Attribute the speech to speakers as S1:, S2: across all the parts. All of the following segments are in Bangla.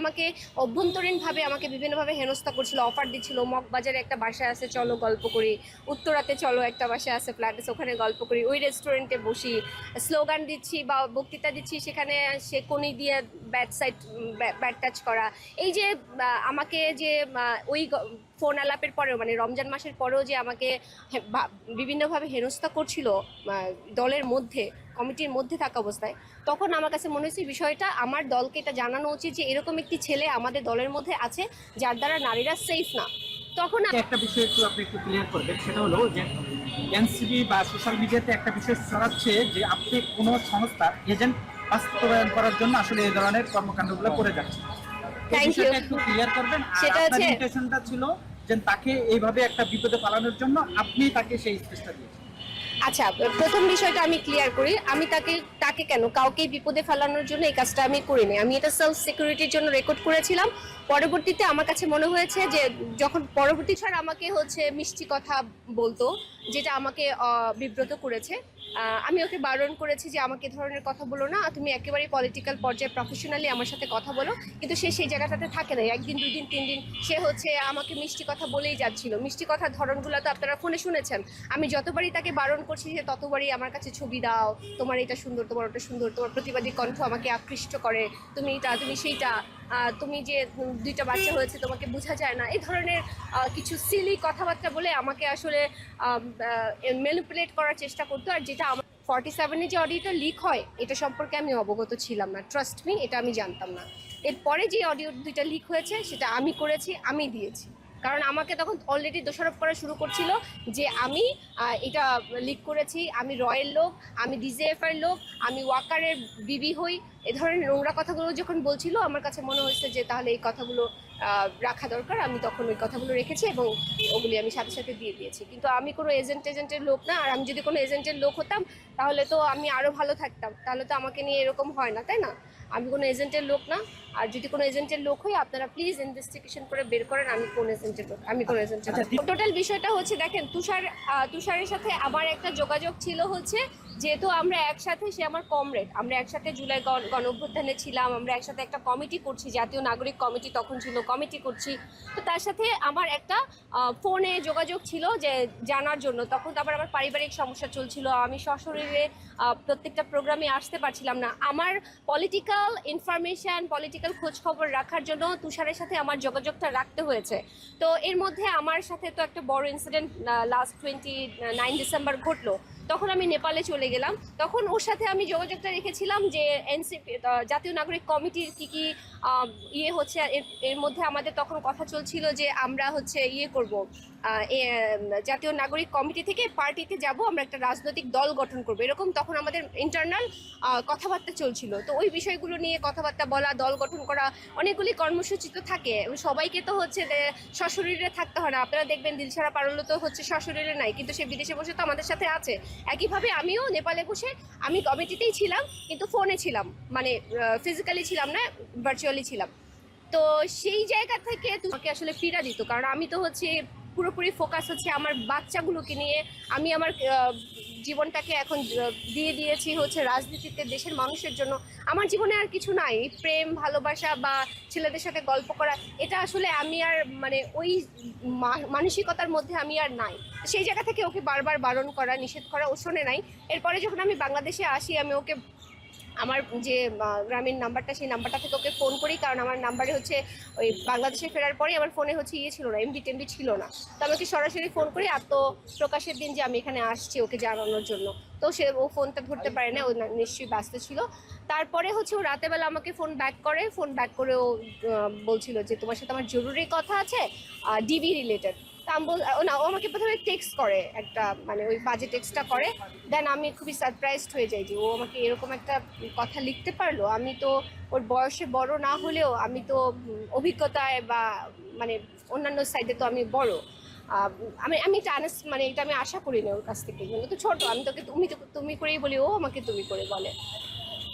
S1: আমাকে অভ্যন্তরীণভাবে আমাকে বিভিন্নভাবে হেনস্থা করছিল, অফার দিচ্ছিল মগবাজারে একটা বাসায় আছে, চলো গল্প করি। উত্তরাতে চলো একটা বাসায় আছে ফ্ল্যাট ওখানে গল্প করি। ওই রেস্টুরেন্টে বসি। স্লোগান দিচ্ছি বা বক্তৃতা দিচ্ছি, সেখানে সে কোনি দিয়ে ব্যাট সাইড ব্যাট টাচ করা। এই যে আমাকে যে ওই ফোন আলাপের পরেও মানে রমজান মাসের পরেও যে আমাকে বিভিন্নভাবে হেনস্থা করছিল দলের মধ্যে কমিটির মধ্যে থাকা অবস্থায় তখন আমার কাছে মনে হয়েছে বিষয়টা আমার দলকে এটা জানানো উচিত যে এরকম একটি ছেলে আমাদের দলের মধ্যে আছে যার দ্বারা নারীরা সেফ না। তখন
S2: একটা বিষয় একটু আপনি একটু ক্লিয়ার করবেন সেটা হলো যে এনসিবি বা সোশ্যাল মিডিয়াতে একটা বিষয় ছড়াচ্ছে যে আপনি কোনো সংস্থার এজেন্ট বাস্তবায়ন করার জন্য আসলে এই ধরনের কর্মকাণ্ডগুলো করে যাচ্ছে
S1: you.
S2: বিষয়টা একটু ক্লিয়ার করবেন।
S1: সেটা হচ্ছে-
S2: ছিল যে তাকে এইভাবে একটা বিপদে পালানোর জন্য আপনি তাকে সেই স্পেসটা দিয়েছেন।
S1: আচ্ছা প্রথম বিষয়টা আমি ক্লিয়ার করি। আমি তাকে তাকে কেন? কাউকে বিপদে ফেলানোর জন্য এই কাজটা আমি করিনি। আমি এটা সেলফ সিকিউরিটির জন্য রেকর্ড করেছিলাম। পরবর্তীতে আমার কাছে মনে হয়েছে যে, যখন পরবর্তী ছাড় আমাকে হচ্ছে মিষ্টি কথা বলতো, যেটা আমাকে বিব্রত করেছে আমি ওকে বারণ করেছি যে আমাকে ধরনের কথা বলো না, তুমি একেবারে পলিটিক্যাল পর্যায়ে প্রফেশনালি আমার সাথে কথা বলো। কিন্তু সে সেই জায়গাটাতে থাকে না। একদিন দুই দিন তিন দিন সে হচ্ছে আমাকে মিষ্টি কথা বলেই যাচ্ছিল। মিষ্টি কথার ধরনগুলো তো আপনারা ফোনে শুনেছেন। আমি যতবারই তাকে বারণ করছি যে ততবারই আমার কাছে ছবি দাও, তোমার এটা সুন্দর, তোমার ওটা সুন্দর, তোমার প্রতিবাদী কণ্ঠ আমাকে আকৃষ্ট করে। তুমি এটা, তুমি সেইটা তুমি যে দুইটা বাচ্চা হয়েছে, তোমাকে বোঝা যায় না। এই ধরনের কিছু সিলি কথাবার্তা বলে আমাকে আসলে ম্যানিপুলেট করার চেষ্টা করতো। আর যেটা আমার ফর্টি সেভেনে যে অডিওটা লিক হয়, এটা সম্পর্কে আমি অবগত ছিলাম না। ট্রাস্ট মি এটা আমি জানতাম না। এরপরে যে অডিও দুইটা লিক হয়েছে, সেটা আমি করেছি, আমি দিয়েছি। কারণ আমাকে তখন অলরেডি দোষারোপ করা শুরু করছিল যে আমি এটা লিক করেছি, আমি রয়ের লোক, আমি ডিজিএফ এর লোক, আমি ওয়াকারের বিবি হই এ ধরনের নোংরা কথাগুলো যখন বলছিল আমার কাছে মনে হয়েছে যে তাহলে এই কথাগুলো রাখা দরকার। আমি তখন ওই কথাগুলো রেখেছি এবং ওগুলি আমি সাথে সাথে দিয়ে দিয়েছি। কিন্তু আমি কোনো এজেন্ট এজেন্টের লোক না। আর আমি যদি কোনো এজেন্টের লোক হতাম তাহলে তো আমি আরও ভালো থাকতাম। তাহলে তো আমাকে নিয়ে এরকম হয় না তাই না? আমি কোনো এজেন্টের লোক না। আর যদি কোনো এজেন্টের লোক হই আপনারা প্লিজ ইনভেস্টিগেশন করে বের করেন। আমি কোন এজেন্টের লোক আমি কোন এজেন্টের টোটাল বিষয়টা হচ্ছে দেখেন তুষার তুষারের সাথে আমার একটা যোগাযোগ ছিল হচ্ছে যেহেতু আমরা একসাথে, সে আমার কমরেড আমরা একসাথে জুলাই গণ অভ্যুত্থানে ছিলাম, আমরা একসাথে একটা কমিটি করছি, জাতীয় নাগরিক কমিটি তখন ছিল কমিটি করছি। তো তার সাথে আমার একটা ফোনে যোগাযোগ ছিল যে জানার জন্য। তখন আবার আমার পারিবারিক সমস্যা চলছিল, আমি সশরীরে প্রত্যেকটা প্রোগ্রামে আসতে পারছিলাম না। আমার পলিটিক্যাল ইনফরমেশন পলিটিক্যাল খোঁজ খবর রাখার জন্য তুষারের সাথে আমার যোগাযোগটা রাখতে হয়েছে। তো এর মধ্যে আমার সাথে তো একটা বড় incident last twenty nine December ঘটলো। তখন আমি নেপালে চলে গেলাম। তখন ওর সাথে আমি যোগাযোগটা রেখেছিলাম যে এনসিপি জাতীয় নাগরিক কমিটির কী কি ইয়ে হচ্ছে, এর এর মধ্যে আমাদের তখন কথা চলছিল যে আমরা হচ্ছে ইয়ে করব জাতীয় নাগরিক কমিটি থেকে পার্টিতে যাব, আমরা একটা রাজনৈতিক দল গঠন করব। এরকম তখন আমাদের ইন্টারনাল কথাবার্তা চলছিল। তো ওই বিষয়গুলো নিয়ে কথাবার্তা বলা, দল গঠন করা, অনেকগুলি কর্মসূচি তো থাকে। সবাইকে তো হচ্ছে সশরীরে থাকতে হয় না। আপনারা দেখবেন দিলছাড়া পারল তো হচ্ছে সশরীরে নাই, কিন্তু সে বিদেশে বসে তো আমাদের সাথে আছে। একইভাবে আমিও নেপালে বসে, আমি কমিটিতেই ছিলাম, কিন্তু ফোনে ছিলাম। মানে ফিজিক্যালি ছিলাম না ভার্চুয়ালি ছিলাম। তো সেই জায়গা থেকে তোমাকে আসলে ফিরা দিত, কারণ আমি তো হচ্ছে পুরোপুরি ফোকাস হচ্ছে আমার বাচ্চাগুলোকে নিয়ে। আমি আমার জীবনটাকে এখন দিয়ে দিয়েছি হচ্ছে রাজনীতিতে দেশের মানুষের জন্য। আমার জীবনে আর কিছু নাই প্রেম, ভালোবাসা বা ছেলেদের সাথে গল্প করা, এটা আসলে আমি আর মানে ওই মানসিকতার মধ্যে আমি আর নাই। সেই জায়গা থেকে ওকে বারবার বারণ করা, নিষেধ করা ও শোনে নাই। এরপরে যখন আমি বাংলাদেশে আসি, আমি ওকে আমার যে আহ, গ্রামীণ নাম্বারটা সেই নাম্বারটা থেকে ওকে ফোন করি কারণ আমার নাম্বারে হচ্ছে ওই বাংলাদেশে ফেরার পরে আমার ফোনে হচ্ছে ইয়ে ছিল না এমডি টেমডি ছিল না। তো আমি ওকে সরাসরি ফোন করি আত্মপ্রকাশের দিন যে আমি এখানে আসছি ওকে জানানোর জন্য। তো সে ও ফোনটা ধরতে পারে না ও নিশ্চয়ই ব্যস্ত ছিল। তারপরে হচ্ছে ও রাতেবেলা আমাকে ফোন ব্যাক করে ফোন ব্যাক করে ও বলছিল যে তোমার সাথে আমার জরুরি কথা আছে ডিবি রিলেটেড আমি না, ও আমাকে প্রথমে টেক্সট করে একটা মানে ওই বাজে টেক্সটটা করে। দেন আমি খুবই সারপ্রাইজড হয়ে যাই যে ও আমাকে এরকম একটা কথা লিখতে পারল। আমি তো ওর বয়সে বড় না হলেও আমি তো অভিজ্ঞতায় বা মানে অন্যান্য সাইডে তো আমি বড়। আমি আমি এটা মানে এটা আমি আশা করি না ওর কাছ থেকে। কিন্তু তো ছোট, আমি তোকে তুমি তুমি করেই বলি, ও আমাকে তুমি করে বলে।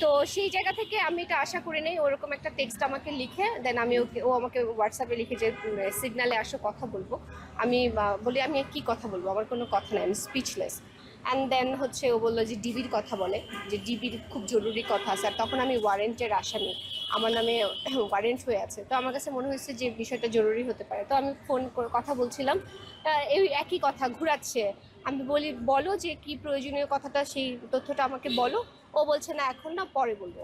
S1: তো সেই জায়গা থেকে আমি এটা আশা করি নাই, ওরকম একটা টেক্সট আমাকে লিখে দেন আমি ওকে, ও আমাকে হোয়াটসঅ্যাপে লিখে যে সিগনালে আসো কথা বলব। আমি বলি, আমি কি কথা বলব? আমার কোনো কথা নাই, আমি স্পিচলেস অ্যান্ড দেন হচ্ছে ও বলল যে ডিবির কথা বলে, যে ডিবির খুব জরুরি কথা আছে আর তখন আমি ওয়ারেন্টের আশা আসামি আমার নামে ওয়ারেন্ট হয়ে আছে। তো আমার কাছে মনে হয়েছে যে, বিষয়টা জরুরি হতে পারে। তো আমি ফোন কথা বলছিলাম। এই একই কথা, ঘুরাচ্ছে। আমি বলি, বলো যে কি প্রয়োজনীয় কথাটা, সেই তথ্যটা আমাকে বলো। ও বলছে, না, এখন না, পরে বলব।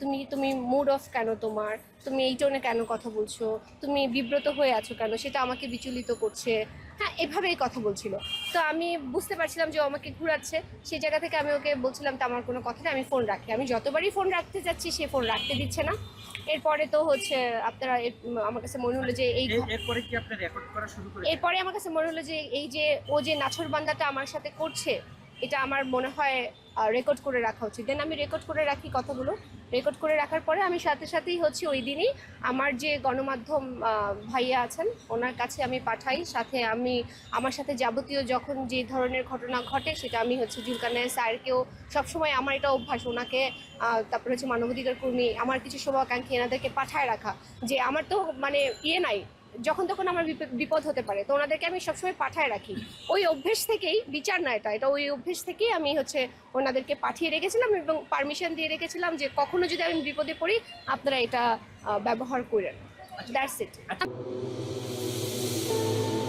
S1: তুমি তুমি মুড অফ কেন তোমার? তুমি এই টোনে কেন কথা বলছো? তুমি বিব্রত হয়ে আছো কেন? সেটা আমাকে বিচলিত করছে। হ্যাঁ এভাবেই কথা বলছিল। তো আমি বুঝতে পারছিলাম যে ও আমাকে ঘুরাচ্ছে। সেই জায়গা থেকে আমি ওকে বলছিলাম তো আমার কোনো কথা নেই আমি ফোন রাখি। আমি যতবারই ফোন রাখতে যাচ্ছি সে ফোন রাখতে দিচ্ছে না। এরপরে তো হচ্ছে আপনারা আমার কাছে মনে হলো যে এই
S2: এরপরে কি আপনি রেকর্ড করা শুরু করে
S1: এরপরে আমার কাছে মনে হলো যে এই যে ও যে নাছর বান্দাটা আমার সাথে করছে এটা আমার মনে হয় রেকর্ড করে রাখা উচিত। দেন আমি রেকর্ড করে রাখি কথাগুলো। রেকর্ড করে রাখার পরে আমি সাথে সাথেই হচ্ছে ওই দিনই। আমার যে গণমাধ্যম ভাইয়া আছেন, ওনার কাছে আমি পাঠাই। সাথে আমি, আমার সাথে যাবতীয় যখন যে ধরনের ঘটনা ঘটে, সেটা আমি হচ্ছে জুলকানের স্যারকেও সবসময় আমার এটা অভ্যাস। ওনাকে তারপরে হচ্ছে মানবাধিকার কর্মী, আমার কিছু শুভাকাঙ্ক্ষী এনাদেরকে পাঠায় রাখা। যে আমার তো মানে ইয়ে নাই যখন তখন আমার বিপ- বিপদ হতে পারে, তো ওনাদেরকে আমি সবসময় পাঠায় রাখি। ওই অভ্যেস থেকেই, বিচার না এটা এটা ওই অভ্যেস থেকেই আমি হচ্ছে ওনাদেরকে পাঠিয়ে রেখেছিলাম এবং পারমিশন দিয়ে রেখেছিলাম যে কখনো যদি আমি বিপদে পড়ি, আপনারা এটা ব্যবহার করেন। That's it